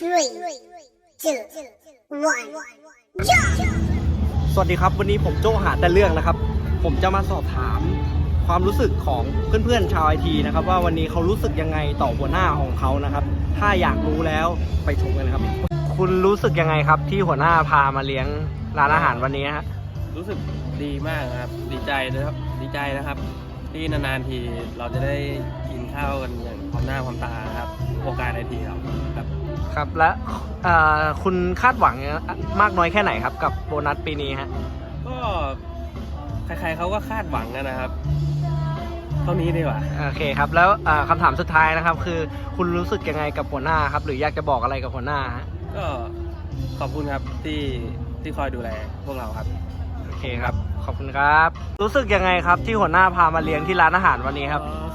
three, two, one, jump! สวัสดีครับ วันนี้ผมโจ้หาแต่เรื่องนะครับ ผมจะมาสอบถามความรู้สึกของเพื่อนๆชาวไอทีนะครับ ว่าวันนี้เขารู้สึกยังไงต่อหัวหน้าของเขานะครับ ถ้าอยากรู้แล้วไปชมกันนะครับ คุณรู้สึกยังไงครับ ที่หัวหน้าพามาเลี้ยงร้านอาหารวันนี้ฮะรู้สึกดีมากครับ ดีใจนะครับดีใจนะครับ ที่นานๆทีเราจะได้กินข้าวกันอย่างพร้อมหน้าพร้อมตาครับโครงการไอทีเราครับ ครับและเอ่อคุณคาดหวังมากน้อยแค่ไหนครับ กับโบนัสปีนี้ฮะก็ใครๆเขาก็คาดหวังกันนะครับเท่านี้ดีกว่าโอเคครับ แล้วเอ่อคำถามสุดท้ายนะครับ คือคุณรู้สึกยังไงกับหัวหน้าครับ หรืออยากจะบอกอะไรกับหัวหน้าฮะก็ขอบคุณครับที่ที่คอยดูแลพวกเราครับโอเคครับ ขอบคุณครับ รู้สึกยังไงครับที่หัวหน้าพามาเลี้ยงที่ร้านอาหารวันนี้ครับเอ่อ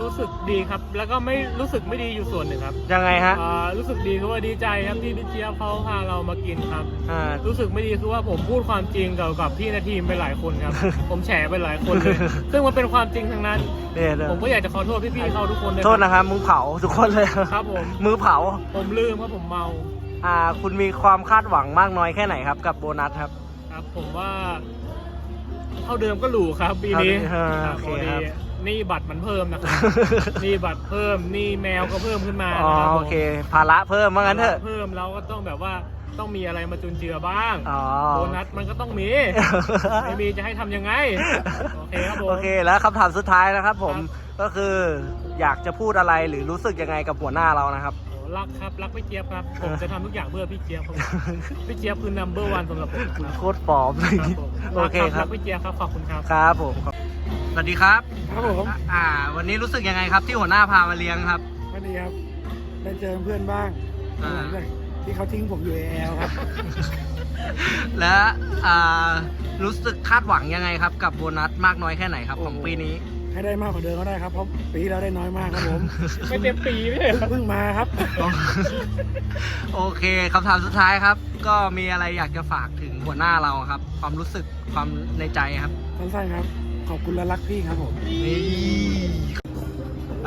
รู้สึกดีครับ แล้วก็ไม่รู้สึกไม่ดีอยู่ส่วนหนึ่งครับยังไงฮะเอ่อรู้สึกดีคือว่าดีใจครับที่พี่เจี๊ยบเขาพาเรามากินครับ อ่า รู้สึกไม่ดีคือว่าผมพูดความจริงเกี่ยวกับพี่ในทีมไปหลายคนครับ ผมแฉไปหลายคนเลย ซึ่งมันเป็นความจริงทั้งนั้น เนี่ยเดี๋ยวผมก็อยากจะขอโทษพี่ๆเขาทุกคนเลยโทษนะครับมึงเผาทุกคนเลย ครับผม มือเผา ผมลืมว่าผมเมา อ่า คุณมีความคาดหวังมากน้อยแค่ไหนครับ กับโบนัสครับ ครับ ผมว่า เท่าเดิมก็หลูครับปีนี้เท่าเดิมครับโอเคพอดีครับ หนี่บัตรมันเพิ่มนะครับ หนี่บัตรเพิ่มหนี่แมวก็เพิ่มขึ้นมาอ๋อนะครับผมโอเค ภาระเพิ่มว่างั้นเถอะเพิ่มเราก็ต้องแบบว่าต้องมีอะไรมาจุนเจือบ้างอ๋อ โบนัสมันก็ต้องมีไม่มีจะให้ทำยังไง โอเคครับผม โอเคแล้วคำถามสุดท้ายนะครับผมครับก็คืออยากจะพูดอะไรหรือรู้สึกยังไงกับหัวหน้าเรานะครับ โอ้รักครับ รักพี่เจี๊ยบครับ ผมจะทำทุกอย่างเพื่อพี่เจี๊ยบครับพี่เจี๊ยบคือ number one สำหรับผมครับโคตรปลอมเลยครับผมโอเคครัรับกพี่เจี๊ยบครับ ขอบคุณครับ ครับผม สวัสดีครับ ครับผมอ่า วันนี้รู้สึกยังไงครับที่หัวหน้าพามาเลี้ยงครับวันนี้ครับ ได้เจอเพื่อนบ้างอ่า หลังจากที่เขาทิ้งผมอยู่เอลครับ และอ่ารู้สึกคาดหวังยังไงครับ กับโบนัสมากน้อยแค่ไหนครับของปีนี้ ให้ได้มากกว่าเดิมก็ได้ครับ เพราะปีที่แล้วได้น้อยมากครับผม ไม่เต็มปีไม่ใช่เหรอเพิ่งมาครับ โอเคคำถามสุดท้ายครับ ก็มีอะไรอยากจะฝากถึงหัวหน้าเราครับ ความรู้สึกความในใจครับ สั้นๆครับ ขอบคุณและรักพี่ครับผมนี่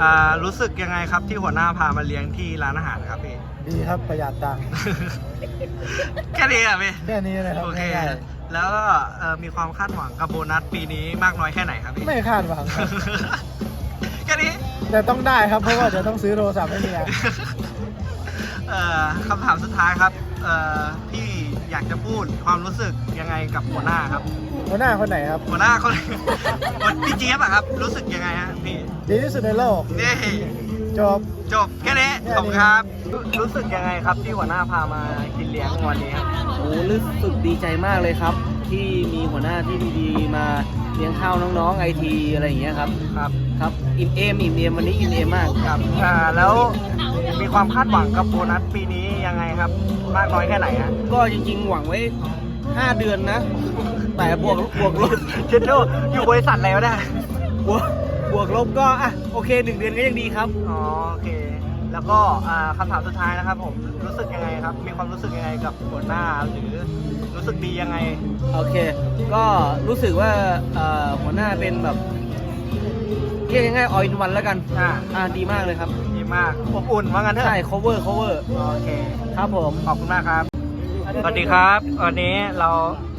อ่ารู้สึกยังไงครับที่หัวหน้าพามาเลี้ยงที่ร้านอาหารครับพี่ ดีครับประหยัดตังค์แค่นี้อะพี่ แค่นี้เลยครับโอเค ง่ายแล้วก็เอ่อมีความคาดหวังกับโบนัสปีนี้มากน้อยแค่ไหนครับพี่ๆไม่คาดหวังครับ แค่นี้ แต่ต้องได้ครับเพราะว่าเดี๋ยวต้องซื้อโทรศัพท์ให้เมีย เอ่อคำถามสุดท้ายครับ เอ่อพี่ อยากจะพูดความรู้สึกยังไงกับหัวหน้าครับ หัวหน้าคนไหนครับ หัวหน้าคนพี่เจี๊ยบอะครับ รู้สึกยังไงฮะพี่ดีที่สุดในโลกนี่จบจบแค่นี้ขอบคุณครับ รู้สึกยังไงครับที่หัวหน้าพามากินเลี้ยงวันนี้ครับโอ้รู้สึกดีใจมากเลยครับ ที่มีหัวหน้าที่ดีๆมาเลี้ยงข้าวน้องๆไอทีอะไรอย่างเงี้ยครับครับครับอิ่มเอมอิ่มเอมวันนี้อิ่มเอมมากครับอ่าแล้วมีความคาดหวังกับโบนัสปีนี้ ยังไงครับ มากน้อยแค่ไหนฮะก็จริง ๆ หวังไว้ 5 เดือนนะ แต่บวกบวกลบเชนโดอยู่บริษัทอะไรวะเนี่ยบวกบวกลบก็อะโอเคหนึ่งเดือนก็ยังดีครับ อ๋อโอเค แล้วก็อ่าคำถามสุดท้ายนะครับ ผมรู้สึกยังไงครับ มีความรู้สึกยังไงกับหัวหน้าหรือรู้สึกดียังไง โอเค ก็รู้สึกว่าเอ่อหัวหน้าเป็นแบบ เรียกง่ายๆออยวันแล้วกัน อ่า อ่าดีมากเลยครับดีมากอบอุ่นว่างั้นเถอะใช่ cover cover โอเค ครับผมขอบคุณมากครับ สวัสดีครับวันนี้เรา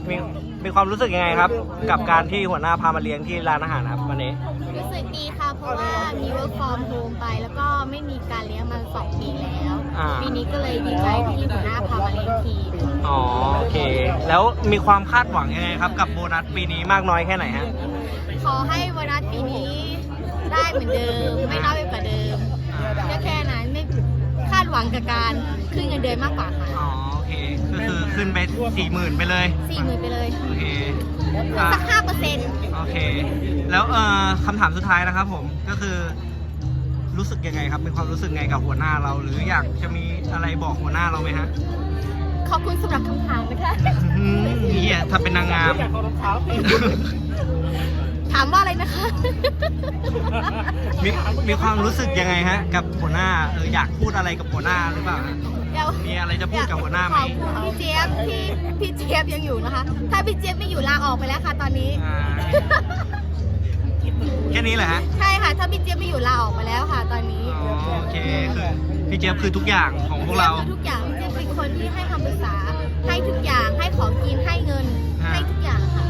มีมีความรู้สึกยังไงครับ กับการที่หัวหน้าพามาเลี้ยงที่ร้านอาหารครับวันนี้ รู้สึกดีค่ะ เพราะว่ามี work from home ไป แล้วก็ไม่มีการเลี้ยงมาสองปีแล้วอ่า ปีนี้ก็เลยดีใจที่หัวหน้าพามาเลี้ยงทีมอ๋อโอเค แล้วมีความคาดหวังยังไงครับ กับโบนัสปีนี้มากน้อยแค่ไหนฮะ ขอให้โบนัสปีนี้ได้ เหมือนเดิม ไม่น้อยไปกว่าเดิมก็แค่นั้นไม่คาดหวังกับการขึ้นเงินเดือนมากกว่าค่ะอ๋อโอเคก็คือขึ้นไปสี่หมื่นไปเลยสี่หมื่นไปเลยโอเคอ่าสักห้าเปอร์เซ็นต์โอเค แล้วเอ่อคำถามสุดท้ายนะครับผมก็คือ รู้สึกยังไงครับมีความรู้สึกไงกับหัวหน้าเรา หรืออยากจะมีอะไรบอกหัวหน้าเราไหมฮะขอบคุณสำหรับคำถามนะคะ อืมเฮียถ้าเป็นนางงาม อยากขอรองเท้าสิ ถามว่าอะไรนะคะ มีมีความรู้สึกยังไงฮะ กับหัวหน้าเอออยากพูดอะไรกับหัวหน้าหรือเปล่าฮะเดี๋ยวมีอะไรจะพูดกับหัวหน้าไหมขอบคุณพี่เจี๊ยบที่พี่เจี๊ยบยังอยู่นะคะ ถ้าพี่เจี๊ยบไม่อยู่ลาออกไปแล้วค่ะตอนนี้ อ่าแค่นี้เหรอฮะใช่ค่ะ ถ้าพี่เจี๊ยบไม่อยู่ลาออกไปแล้วค่ะ ตอนนี้อ๋อโอเคคือพี่เจี๊ยบคือทุกอย่างของพวกเราพี่จี๊ยบคือทุกอย่างพี่เจี๊ยบเป็นคนที่ให้คำปรึกษา ให้ทุกอย่างให้ของกินให้เงินฮะให้ทุกอย่างค่ะ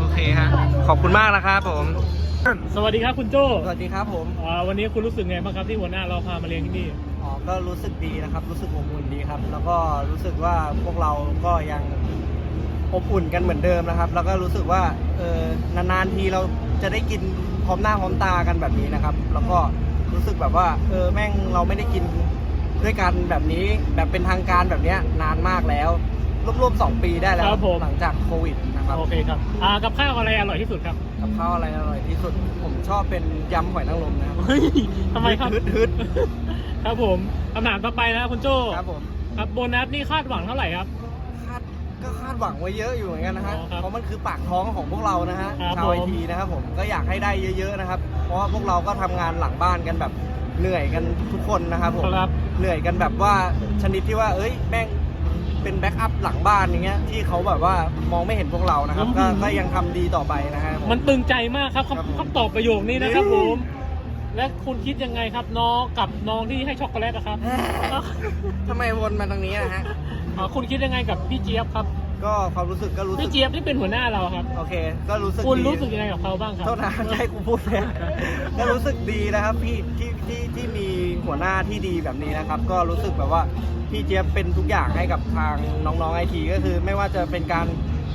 โอเคฮะ ขอบคุณมากนะครับผม สวัสดีครับคุณโจ้สวัสดีครับผมอ่าวันนี้คุณรู้สึกไงบ้างครับที่หัวหน้าเราพามาเรียนที่นี่ อ๋อก็รู้สึกดีนะครับ รู้สึกอบอุ่นดีครับ แล้วก็รู้สึกว่าพวกเราก็ยังอบอุ่นกันเหมือนเดิมนะครับ แล้วก็รู้สึกว่าเออนานๆทีเราจะได้กินพร้อมหน้าพร้อมตากันแบบนี้นะครับ แล้วก็รู้สึกแบบว่าเออแม่งเราไม่ได้กินด้วยกันแบบนี้แบบเป็นทางการแบบเนี้ยนานมากแล้ว รวบๆสองปีได้แล้วครับผม หลังจากโควิดนะครับโอเคครับอ่ากับข้าวอะไรอร่อยที่สุดครับกับข้าวอะไรอร่อยที่สุด ผมชอบเป็นยำหอยนางรมนะครับเฮ้ยทำไมครับฮึดฮึดครับผมคำถามต่อไปนะครับคุณโจ้ครับผมครับโบนัสนี่คาดหวังเท่าไหร่ครับ คาดก็คาดหวังไว้เยอะอยู่เหมือนกันนะฮะอ๋อครับเพราะมันคือปากท้องของพวกเรานะฮะครับชาวไอผม ทีนะครับผมก็อยากให้ได้เยอะๆนะครับ เพราะว่าพวกเราก็ทำงานหลังบ้านกันแบบเหนื่อยกันทุกคนนะครับผม ครับ เหนื่อยกันแบบว่าชนิดที่ว่า เอ้ย แม่ง เป็นแบ็กอัพหลังบ้านอย่างเงี้ยที่เขาแบบว่ามองไม่เห็นพวกเรานะครับก็ก็ยังทำดีต่อไปนะฮะผมมันตึงใจมากครับครับผม คำคำตอบประโยคนี้นะครับนี่ผม และคุณคิดยังไงครับน้องกับน้องที่ให้ช็อกโกแลตนะครับ ทำไมวนมาตรงนี้นะฮะ อ่าคุณคิดยังไงกับพี่เจี๊ยบครับ ก็ความรู้สึกก็รู้สึพี่กเจี๊ยบที่เป็นหัวหน้าเราครับ โอเค ก็รู้สึกคุณดีรู้สึกยังไงกับเขาบ้างครับเท่านั้นให้กูพูดเลยก็รู้สึกดีนะครับพี่ที่ที่ที่มีหัวหน้าที่ดีแบบนี้นะครับ ก็รู้สึกแบบว่าพี่เจี๊ยบเป็นทุกอย่างให้กับทางน้องๆไอทีก็คือ ไม่ว่าจะเป็นการ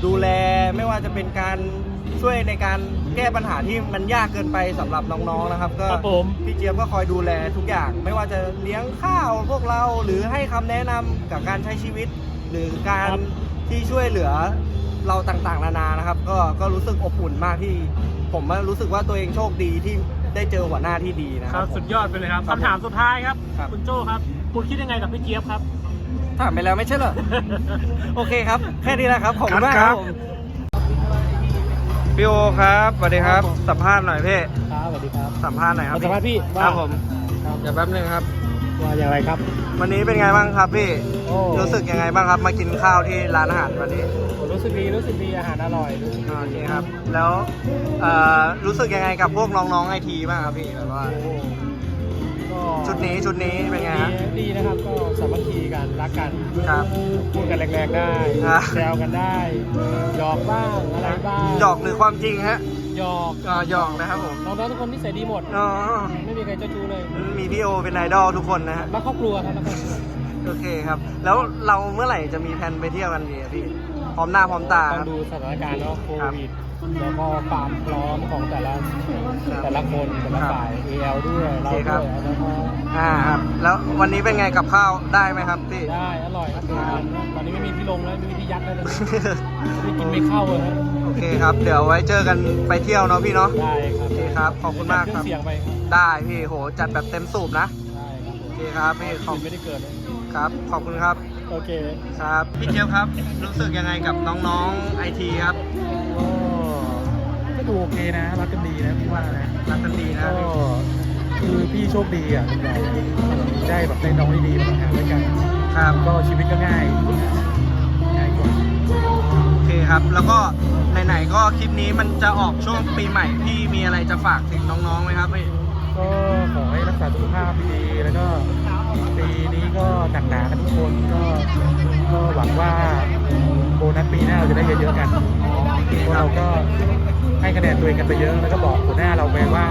ดูแล ไม่ว่าจะเป็นการช่วยในการแก้ปัญหาที่มันยากเกินไปสำหรับน้องๆนะครับ ก็ครับผม พี่เจี๊ยบก็คอยดูแลทุกอย่าง ไม่ว่าจะเลี้ยงข้าวพวกเราหรือให้คำแนะนำกับการใช้ชีวิต หรือการ ที่ช่วยเหลือเราต่างๆ นานานะครับ ก็ก็รู้สึกอบอุ่นมากที่ ผมรู้สึกว่าตัวเองโชคดีที่ได้เจอหัวหน้าที่ดีนะคครัรับบผม สุดยอดไปเลยครับครับคำถามสุดท้ายครับ ครับ คุณโจ้ครับ คุณคิดยังไงกับพี่เจี๊ยบครับ ถามไปแล้วไม่ใช่เหรอ โอเคครับ แค่นี้แหละครับ ขอบคุณมากครับพี่โอครับสวัสดีครับ สัมภาษณ์หน่อยพี่ ครับสวัสดีครับสัมภาษณ์หน่อยครับสัมภาษณ์พี่ครับว่าผมครับเดี๋ยวแป๊บนึงครับ ว่าอย่างไรครับ วันนี้เป็นไงบ้างครับพี่ โอ้รู้สึกยังไงบ้างครับ มากินข้าวที่ร้านอาหารวันนี้รู้สึกดีรู้สึกดีอาหารอร่อยโอเคครับ แล้วเอ่อรู้สึกยังไงกับพวกน้องๆไอทีบ้างครับพี่แบบว่า ก็ชุดนี้ชุดนี้เป็นไงฮะ ดีดีนะครับก็สามัคคีกันรักกันครับ พูดกันแรงๆได้อะ แซวกันได้หยอกบ้างอะไรบ้างหยอกหรือความจริงฮะ หยอกอ่าหยอกนะครับผมน้องๆทุกคนนิสัยดีหมด อ๋อไม่มีใครเจ้าชู้เลย มีพี่โอเป็นไอดอลทุกคนนะฮะรักครอบครัวครับรักครอบครัวโอเคครับ แล้วเราเมื่อไหร่จะมีแผนไปเที่ยวกันดีอะพี่ พร้อมหน้าพร้อมตาต้อครังบดูสถานการณ์เนาะโคครับวิดแล้วก็ความพร้อมของแต่ละครับแต่ละคนแต่ละครับฝ่าย AL ด้วยเราโอเคคด้รัวบยแล้วก็อ่าครับ แล้ววันนี้เป็นไงกับข้าวได้ไหมครับพี่ ได้อร่อยครับตอนนี้ไม่มีที่ลงแล้วไม่มีที่ยัดแล้วเลยไม่กินไม่เข้าเลยครับโอ เคครับ เดี๋ยวไว้เจอกันไปเที่ยวเนาะพี่เนาะ ได้ครับโอเคครับขอบคุณมากครับ เสียงไปครับได้พี่โหจัดแบบเต็มสูบนะ ได้ครับผมโอเคครับพี่ขอบไม่ได้เกิดเลยครับ ขอบคุณครับโอเค ครับ พี่เจี๊ยบครับ รู้สึกยังไงกับน้องๆไอทีครับก็ก็ดูโอเคนะ รักกันดีนะพี่ว่านะรักกันดีนะก็พี่คือพี่โชคดีอะคุณยายได้แบบได้น้องที่ดีมาทำงานด้วยกันครับ ก็ชีวิตก็ง่ายง่ายกว่าโอเคครับ แล้วก็ ไหนๆก็คลิปนี้มันจะออกช่วงปีใหม่พี่มีอะไรจะฝากถึงน้องๆไหมครับพี่ก็ขอให้รักษาสุขภาพดีแล้วก็ปีนี้ก็หนักหนากันทุกคนก็ก็หวังว่าโบนัสปีหน้าเราจะได้เยอะๆกันเพราะเราก็ให้คะแนนตัวเองกันไปเยอะแล้วก็บอกหัวหน้าเราไปว่า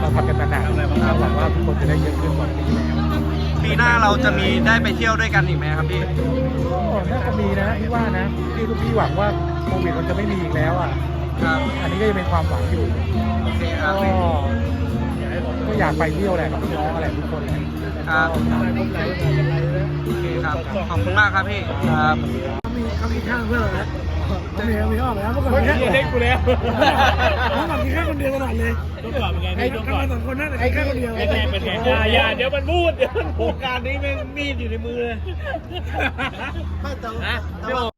เราทำกันมาหนักเราหวังว่าทุกคนจะได้เยอะขึ้นกว่าปีแล้ว ปีหน้าเราจะมีได้ไปเที่ยวด้วยกันอีกไหมครับพี่ก็น่าจะมีนะพี่ว่านะพี่ทุกพี่หวังว่าโควิดมันจะไม่มีอีกแล้วอะครับอันนี้ก็ยังเป็นความหวังอยู่โอเคครับก็พี่ก็อยากไปเที่ยวแหละกับน้องอะไรทุกคนแหละครับโอเคครับขอบคุณมากครับพี่ครับมีเขามีข้างเพื่อนแล้ว มีมีอ้อมแล้วเมื่อก่อนเฮ้ยมีแค่เด็กกูแล้วเมื่อก่อนมีแค่คนเดียวตลอดเลยต้องก่อนเป็นไงไอ้พี่ต้องกันก่อนมาสองคนนั่นไอ้แค่คนเดียวเป็นไงเป็นไงอย่าอย่าเดี๋ยวมันพูดเดี๋ยวมันพูดการนี้แม่งมีดอยู่ในมือเลยไม่แต่นะพี่โอ